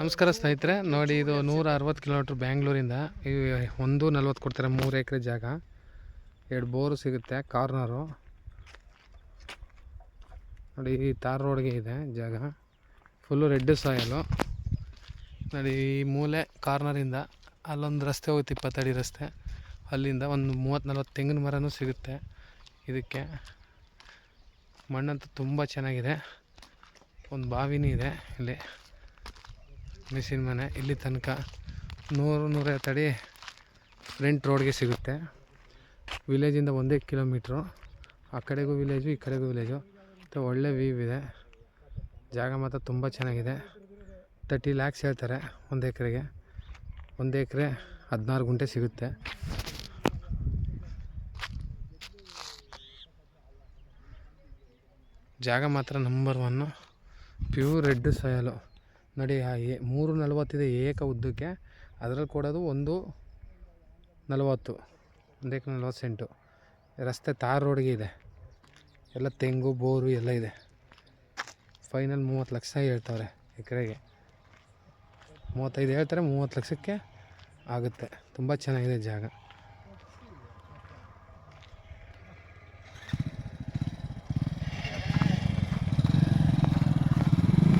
ನಮಸ್ಕಾರ ಸ್ನೇಹಿತರೆ, ನೋಡಿ ಇದು ನೂರ ಅರವತ್ತು ಕಿಲೋಮೀಟ್ರ್ ಬ್ಯಾಂಗ್ಳೂರಿಂದ, ಈ ಒಂದು ನಲ್ವತ್ತು ಕೊಡ್ತಾರೆ, ಮೂರು ಎಕರೆ ಜಾಗ. ಎರಡು ಬೋರು ಸಿಗುತ್ತೆ, ಕಾರ್ನರು. ನೋಡಿ, ಈ ತಾರ್ ರೋಡ್ಗೆ ಇದೆ ಜಾಗ. ಫುಲ್ಲು ರೆಡ್ ಸಾಯಲು ನೋಡಿ, ಈ ಮೂಲೆ ಕಾರ್ನರಿಂದ ಅಲ್ಲೊಂದು ರಸ್ತೆ ಹೋಗುತ್ತೆ, ಇಪ್ಪತ್ತಡಿ ರಸ್ತೆ. ಅಲ್ಲಿಂದ ಒಂದು ಮೂವತ್ತು ನಲ್ವತ್ತು ತೆಂಗಿನ ಮರನೂ ಸಿಗುತ್ತೆ ಇದಕ್ಕೆ. ಮಣ್ಣಂತೂ ತುಂಬ ಚೆನ್ನಾಗಿದೆ. ಒಂದು ಬಾವಿನೂ ಇದೆ ಇಲ್ಲಿ. ಮಿಷಿನ್ ಮನೆ. ಇಲ್ಲಿ ತನಕ ನೂರು ಅಡಿ ಫ್ರಂಟ್ ರೋಡ್ಗೆ ಸಿಗುತ್ತೆ. ವಿಲೇಜಿಂದ ಒಂದೇ ಕಿಲೋಮೀಟ್ರು. ಆ ಕಡೆಗೂ ವಿಲೇಜು, ಈ ಕಡೆಗೂ ವಿಲೇಜು. ಮತ್ತು ಒಳ್ಳೆ ವ್ಯೂ ಇದೆ. ಜಾಗ ಮಾತ್ರ ತುಂಬ ಚೆನ್ನಾಗಿದೆ. ತರ್ಟಿ ಲ್ಯಾಕ್ಸ್ ಹೇಳ್ತಾರೆ ಒಂದು ಎಕರೆಗೆ. ಒಂದು ಎಕರೆ ಹದಿನಾರು ಗುಂಟೆ ಸಿಗುತ್ತೆ. ಜಾಗ ಮಾತ್ರ ನಂಬರ್ ಒನ್ನು ಪ್ಯೂರ್ ರೆಡ್ ಸಾಯಲು ನೋಡಿ ಆ ಏ, ಮೂರು ನಲವತ್ತಿದೆ ಏಕ ಉದ್ದಕ್ಕೆ. ಅದರಲ್ಲಿ ಕೊಡೋದು ಒಂದು ನಲವತ್ತು ಒಂದೇಕ ನಲವತ್ತು ಸೆಂಟು ರಸ್ತೆ ತಾರ್ ರೋಡ್ಗೆ ಇದೆ. ಎಲ್ಲ ತೆಂಗು, ಬೋರು ಎಲ್ಲ ಇದೆ. ಫೈನಲ್ ಮೂವತ್ತು ಲಕ್ಷ ಹೇಳ್ತವ್ರೆ ಎಕರೆಗೆ. ಮೂವತ್ತೈದು ಹೇಳ್ತಾರೆ, ಮೂವತ್ತು ಲಕ್ಷಕ್ಕೆ ಆಗುತ್ತೆ. ತುಂಬ ಚೆನ್ನಾಗಿದೆ ಜಾಗ.